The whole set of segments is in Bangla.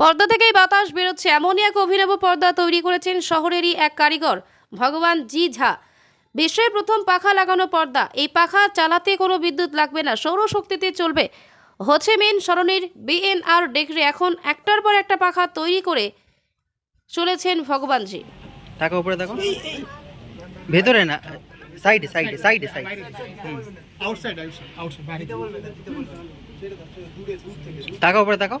পর্দা থেকেই বাতাস বেরোচ্ছে। এমনই এক অভিনব পর্দা তৈরি করেছেন শহরেরই এক কারিগর ভগবান জি ঝা। বিশ্বের প্রথম পাখা লাগানো পর্দা। এই পাখা চালাতে কোনো বিদ্যুৎ লাগবে না সৌরশক্তিতে চলবে। হচ্ছে মেন সরণির বিএনআর ডেকরে এখন একটার পর একটা পাখা তৈরি করে চলেছেন ভগবানজি তাকে উপরে দেখো। ভেতরে না সাইডে সাইডে সাইডে সাইডে। আউটসাইড আউটসাইড বাইরে। তাকাও উপরে তাকাও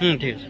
হুম ঠিক আছে।